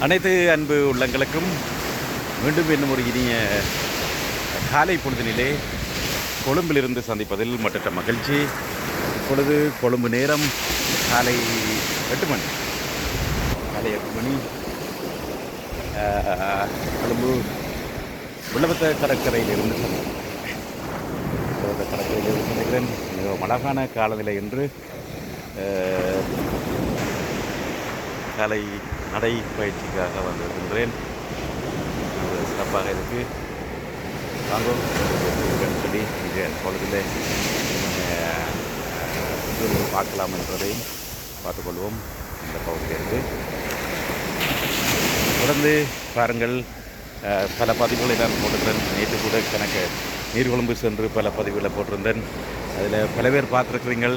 அனைத்து அன்பு உள்ளங்களுக்கும் மீண்டும் இன்னும் ஒரு இனிய காலை பொழுதினிலே கொழும்பிலிருந்து சந்திப்பதில் மற்ற மகிழ்ச்சி. இப்பொழுது கொழும்பு நேரம் காலை எட்டு மணி. காலை எட்டு மணி. கொழும்பு உள்ளவத்த கடற்கரையிலிருந்து சந்திக்கிறேன். உள்ளவத்த கடற்கரையிலிருந்து சந்திக்கிறேன். மிகவும் அழகான காலநிலை என்று காலை நடை பயிற்சிக்காக வந்திருக்கின்றேன். அது சிறப்பாக இருக்கு நாங்கள் சொல்லி இது பொழுதில் பார்க்கலாம் என்பதையும் பார்த்துக்கொள்வோம். இந்த பகுதியிலிருந்து தொடர்ந்து பாருங்கள் பல பதிவுகளை நான் போட்டிருந்தேன். நேற்று கூட கணக்கு நீர்கொழும்பு சென்று பல பதிவுகளை போட்டிருந்தேன். அதில் பல பேர் பார்த்துருக்குறீங்கள்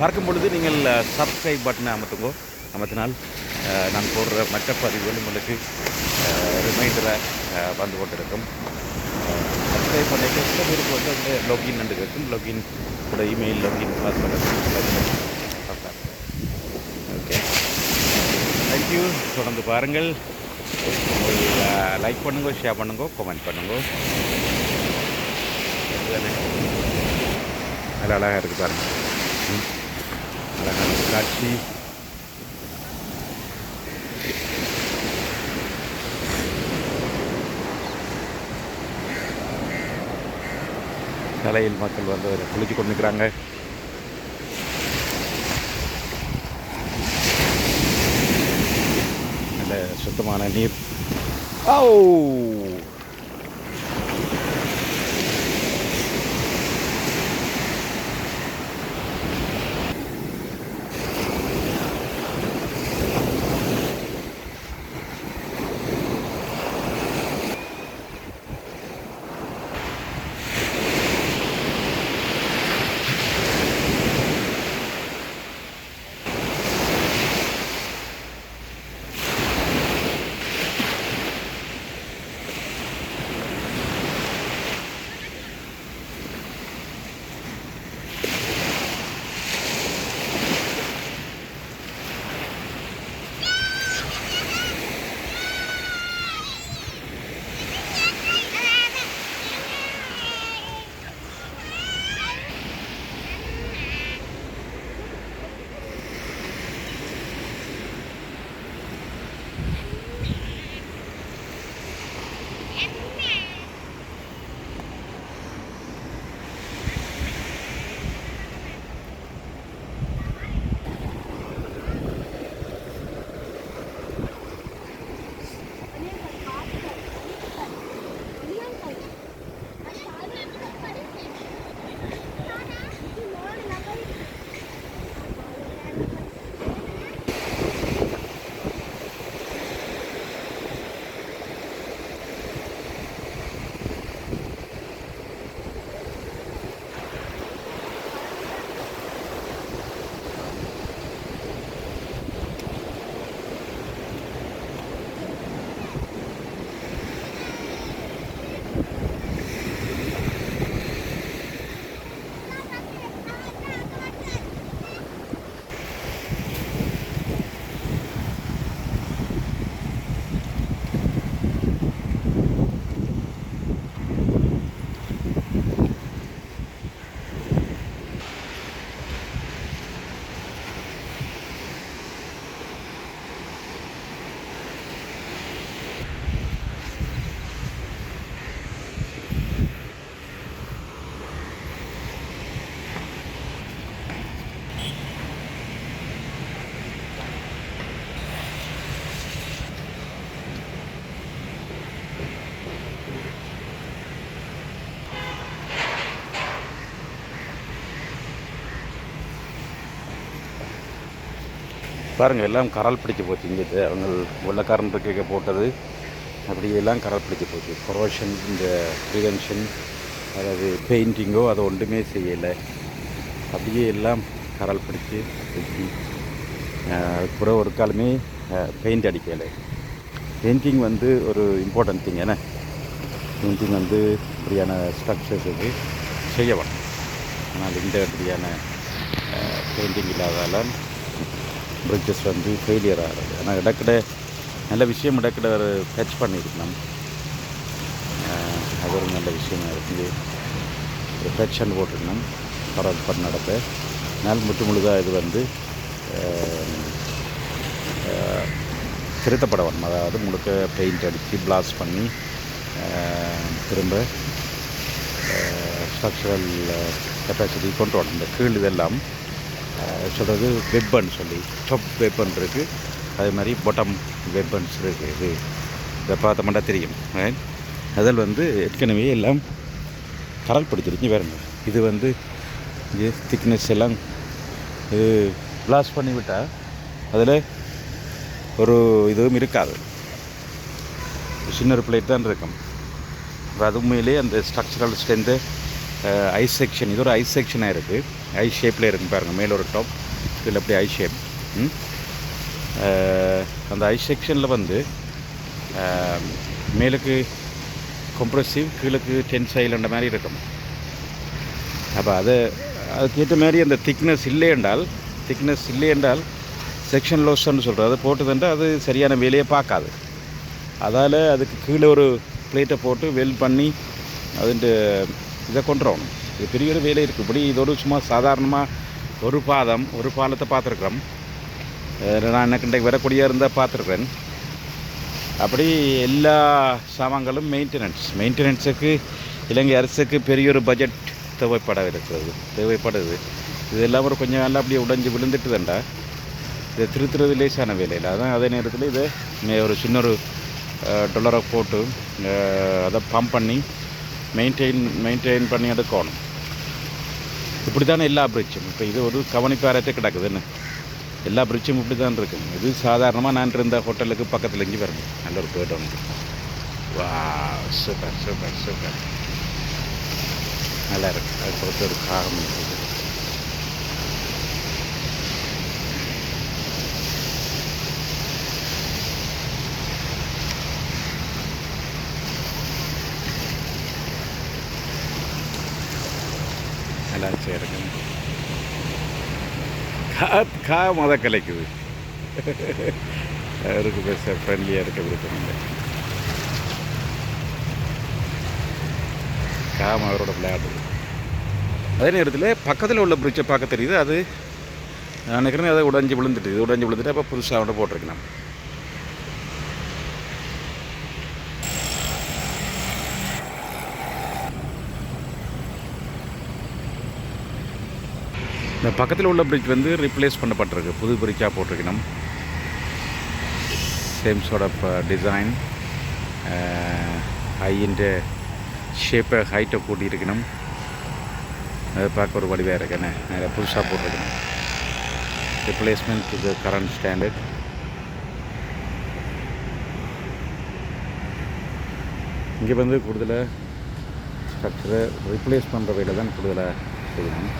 பார்க்கும் பொழுது நீங்கள் சப்ஸ்கிரைப் பட்டனை அமர்த்துங்கோ. அமர்த்தினால் நான் போடுற மற்ற பதிவுகள் உங்களுக்கு ரிமைண்டராக வந்து கொண்டிருக்கும். சப்ஸ்கிரைப் பண்ணிட்டு சில பேருக்கு வந்து அந்த லாகின் என்று இருக்கும் லாகின் கூட email login password okay thank you தொடர்ந்து பாருங்கள். லைக் பண்ணுங்க ஷேர் பண்ணுங்க கமெண்ட் பண்ணுங்க. அதுதானே நல்லா அழகாக இருக்குது பாருங்கள் அழகான காட்சி. தலையில் மக்கள் வந்து குளிச்சு கொண்டு நிற்கிறாங்க நல்ல சுத்தமான நீர். ஓ பாருங்கள் எல்லாம் கரால் பிடிச்சி போச்சு இங்கே அவங்க வெள்ளக்காரன் கேட்க போட்டது. அப்படி எல்லாம் கரால் பிடிச்சி போச்சு. கொரோஷன் இந்த ப்ரிவென்ஷன் அதாவது பெயிண்டிங்கோ அதை ஒன்றுமே செய்யலை. அப்படியே எல்லாம் கரால் பிடிச்சு வச்சு அதுக்கப்புறம் ஒரு காலமே பெயிண்ட் அடிக்கலை. பெயிண்டிங் வந்து ஒரு இம்பார்ட்டன்ட் திங் என்ன? பெயிண்டிங் வந்து இப்படியான ஸ்ட்ரக்சர்ஸ் இது செய்ய வேணும் ஆனால் இந்த இப்படியான பெயிண்டிங் இல்லாதால பிரிட்ஜஸ் வந்து ஃபெயிலியர் ஆகிறது ஆனால் இடக்கிட நல்ல விஷயம் இடக்கிட ஒரு டச் பண்ணியிருக்கணும். அது ஒரு நல்ல விஷயமா இருக்குது ஒரு டச் போட்டிருக்கணும். பரவல் பண்ண நடத்த நாள் முற்று முழுதாக இது வந்து திருத்தப்பட வரணும் அதாவது முழுக்க பெயிண்ட் அடித்து பிளாஸ்ட் பண்ணி திரும்ப ஸ்ட்ரக்சரல் கெப்பாசிட்டி கொண்டு வரணும் இந்த கீழ் இதெல்லாம் சொல்கிறது வெப்பன் சொல்லி டொப் வெப்பன் இருக்குது அதே மாதிரி பொட்டம் வெப்பன்ஸ் இருக்குது இது. இதை பார்த்தோம்னா தெரியும். அதில் வந்து ஏற்கனவே எல்லாம் கரல் பிடிச்சிருக்கு பாருங்க. இது வந்து இது திக்னஸ் எல்லாம் இது ப்ளாஸ் பண்ணிவிட்டால் அதில் ஒரு இதுவும் இருக்காது. சின்ன ஒரு பிளேட் தான் இருக்கும். இப்போ அது உண்மையிலே அந்த ஸ்ட்ரக்சரல் ஸ்ட்ரென்த்து ஐஸ் செக்ஷன் இது ஒரு ஐஸ் செக்ஷனாக இருக்குது ஐ ஷேப்பில் இருக்கும் பாருங்கள் மேலே ஒரு டாப் இதில் அப்படி ஐ ஷேப் அந்த ஐ செக்ஷனில் வந்து மேலுக்கு கம்ப்ரெசிவ் கீழுக்கு டென்சைல்ன்ற மாதிரி இருக்கும். அப்போ அது அதுக்கேற்ற மாதிரி அந்த திக்னஸ் இல்லை என்றால் திக்னஸ் இல்லை என்றால் செக்ஷன் லோஷன் சொல்கிறோம் அதை போட்டுதுன்றால் அது சரியான வேலையை பார்க்காது. அதால் அதுக்கு கீழே ஒரு பிளேட்டை போட்டு வெல் பண்ணி அதுண்டு இதை கொண்டு வரணும். இது பெரிய ஒரு வேலை இருக்குது இப்படி இது ஒரு சும்மா சாதாரணமாக ஒரு பாதம் ஒரு பாலத்தை பார்த்துருக்குறோம். நான் எனக்கு இன்றைக்கு வரக்கூடிய இருந்தால் பார்த்துருக்குறேன். அப்படி எல்லா சாமான்களும் மெயின்டெனன்ஸ் மெயின்டெனன்ஸுக்கு இலங்கை அரசுக்கு பெரிய ஒரு பட்ஜெட் தேவைப்பட இருக்கிறது தேவைப்படுது. இது எல்லாம் ஒரு கொஞ்சம் நாளில் அப்படியே உடைஞ்சு விழுந்துட்டுதுண்டா. இதை திருத்துறது லேசான வேலையில். அதான் அதே நேரத்தில் இதை ஒரு சின்ன ஒரு டொலரை போட்டு அதை பம்ப் பண்ணி மெயின்டைன் மெயின்டைன் பண்ணி எடுக்கணும் இப்படி தானே எல்லா பிரிட்ஜும் இப்போ இது ஒரு கவனிப்பாரத்தை கிடக்குதுன்னு எல்லா பிரிட்ஜும் இப்படி தான் இருக்குது இது சாதாரணமாக நான் இருந்த ஹோட்டலுக்கு பக்கத்தில் இங்கே வரணும் நல்ல ஒரு பேட் ஒன்று வா சூப்பர் சூப்பர் சூப்பர் நல்லா இருக்கு. அது பொறுத்த ஒரு காரணம் இருக்குது. நல்லா இருக்கு கா கா மொத கலைக்குது. அவருக்கு பேச ஃப்ரெண்ட்லியாக இருக்க விருப்பம் இல்லை. காம் அவரோட விளையாடுது அதே நேரத்தில் பக்கத்தில் உள்ள பிரிட்ஜை பார்க்க தெரியுது. அது நினைக்கிறேன் அதை உடஞ்சி விழுந்துட்டு இது விழுந்துட்டு அப்போ புதுசாக அவன்கிட்ட போட்டிருக்கேன் இந்த பக்கத்தில் உள்ள பிரிட்ஜ் வந்து ரீப்ளேஸ் பண்ணப்பட்டிருக்கு. புது பிரிட்ஜாக போட்டிருக்கணும். சேம் இப்போ ஆஃப் டிசைன் ஹையிൻ്റെ ஷேப்பை ஹைட்டை கூட்டியிருக்கணும். அதை பார்க்க ஒரு வடிவாக இருக்கேனே நிறைய புதுசாக போட்டிருக்கணும். Replacement to the current standard இங்கே வந்து கூடுதலாக ஸ்ட்ரக்சரை ரிப்ளேஸ் பண்ணுற வகையில் தான் கூடுதலாக செய்யணும்.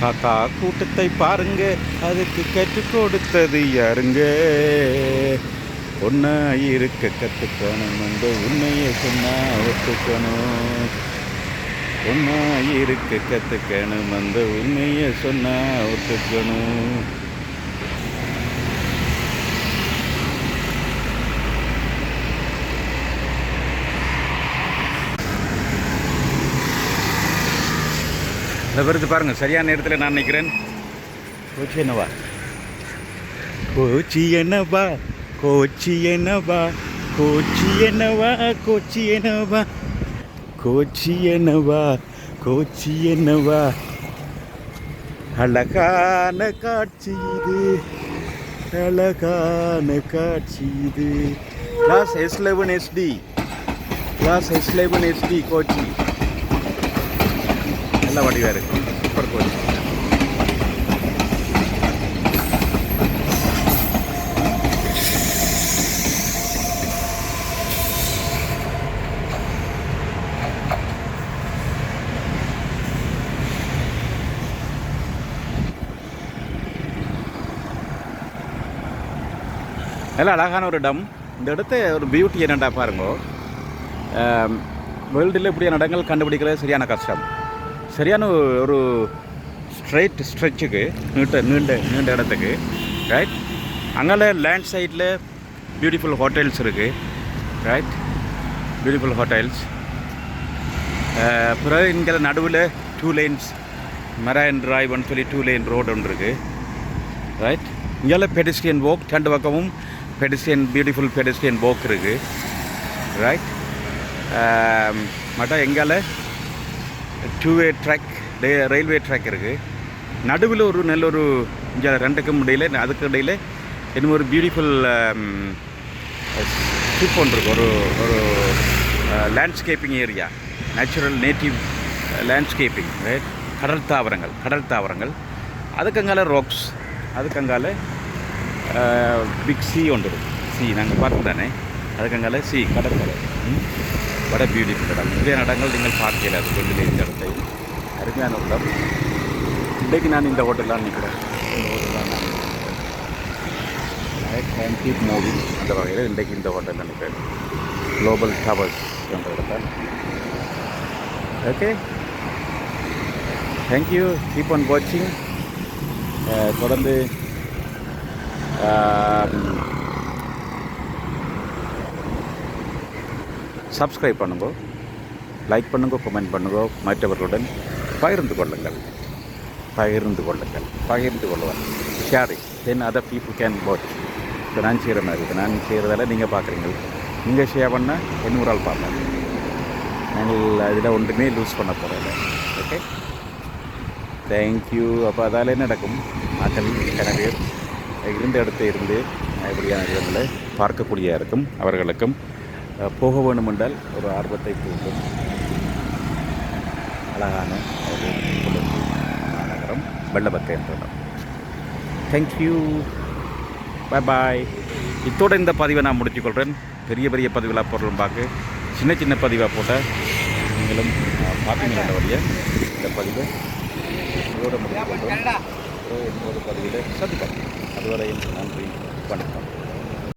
காக்கா கூட்டத்தை பாருங்க. அதுக்கு கற்றுக் கொடுத்தது யாருங்க? ஒன்றா இருக்க கற்றுக்கணும் அந்த உண்மையை சொன்னா ஒத்துக்கணும். ஒன்றா இருக்க கற்றுக்கணும் அந்த உண்மையை சொன்னா ஒத்துக்கணும். இந்த விருது பாருங்கள் சரியான நேரத்தில் நான் நினைக்கிறேன் கோச்சி என்னவா? கோச்சி என்னவா? கோச்சி என்னவா? கோச்சி என்னவா? கோச்சி என்னவா? கோச்சி என்னவா? கோச்சி என்னவா? அழகான காட்சி இது. அழகான காட்சி இது. Class S eleven ST class S eleven ST Kochi. நல்ல வடிவாக இருக்கும் சூப்பர் கோயில் நல்ல அழகான ஒரு இடம் இந்த இடத்த ஒரு பியூட்டி என்னென்னா பாருங்க. வேர்ல்டில் இப்படியான இடங்கள் கண்டுபிடிக்கிறது சரியான கஷ்டம். சரியான ஒரு ஸ்ட்ரைட் ஸ்ட்ரெச்சுக்கு நீட்ட நீண்ட நீண்ட இடத்துக்கு ரைட் அங்கே லேண்ட் சைடில் பியூட்டிஃபுல் ஹோட்டல்ஸ் இருக்குது ரைட் பியூட்டிஃபுல் ஹோட்டல்ஸ் பிறகு இங்கே நடுவில் டூ லைன்ஸ் மெராயன் டிரைவ்னு சொல்லி டூ லைன் ரோடு ஒன்று இருக்குது ரைட் இங்கெல்லாம் பெடிஸ்ட்ரியன் வோக் ரெண்டு பக்கமும் பெடிஸ்ட்ரியன் பியூட்டிஃபுல் பெடிஸ்ட்ரியன் போக் இருக்குது ரைட் மட்டும் எங்கால two way track track railway track இருக்குது நடுவில் ஒரு நல்ல ஒரு இங்கே ரெண்டுக்கும் இடையில் அதுக்கு இடையில் இன்னும் ஒரு பியூட்டிஃபுல் ஸ்ட்ரிப் um, ஒன்று இருக்கு. ஒரு ஒரு landscaping area natural native landscaping கடல் தாவரங்கள் கடல் தாவரங்கள். அதுக்கங்கால ராக்ஸ் அதுக்கங்கால பிக் சி ஒன்று இருக்குது சி நாங்கள் பார்த்து தானே? அதுக்கங்கால சி கடற்கரை. வட பியூட்டிஃபுல் இடம் இதே இடங்கள் நீங்கள் பார்க்கல அது வெளியில் இந்த இடத்தை அருமையான இடம் இன்றைக்கு நான் இந்த ஹோட்டலில் நிற்கிறேன் இந்த ஹோட்டலில் நான் நிற்கிறேன் கீப் மூவி அந்த வகையில் இன்றைக்கு இந்த ஹோட்டலில் நிற்கிறேன் குளோபல் டவர்ஸ் என்ற இடத்தில். ஓகே தேங்க்யூ கீப் ஆன் வாட்சிங் தொடர்ந்து um, சப்ஸ்கிரைப் பண்ணுங்க. லைக் பண்ணுங்க கமெண்ட் பண்ணுங்க. மற்றவர்களுடன் பகிர்ந்து கொள்ளுங்கள். பகிர்ந்து கொள்ளுங்கள். பகிர்ந்து கொள்ளுவார் sharing then other people can watch இப்போ நான் செய்கிற மாதிரி இருக்குது நான் செய்கிறதால நீங்கள் பார்க்குறீங்க நீங்கள் ஷேர் பண்ணால் இன்னொரு ஆள் பார்ப்பேன் நாங்கள் அதில் ஒன்றுமே லூஸ் பண்ண போகிறதில்ல ஓகே தேங்க்யூ அப்போ அதாலே நடக்கும்? மக்கள் கனவேர் இருந்த இடத்த இருந்து இப்படியான இடங்களை பார்க்கக்கூடிய இருக்கும் அவர்களுக்கும் போக வேண்டுமென்றால் ஒரு ஆர்வத்தை தூண்டும். அழகான ஒரு மாநகரம் வெள்ளபக்கை என்ற இடம் தேங்க்யூ பாய் பாய் இத்தோட இந்த பதிவை நான் முடிச்சுக்கொள்கிறேன் பெரிய பெரிய பதிவெல்லாம் பொருளும் பார்க்க சின்ன சின்ன பதிவாக போட்டால் நீங்களும் அஹ், பார்த்தீங்களா வழிய? இந்த பதிவை இதோட முடித்துக்கொள்கிறோம் என்னோட பதிவில் சந்திப்போம் அதுவரையும் நன்றி வணக்கம்.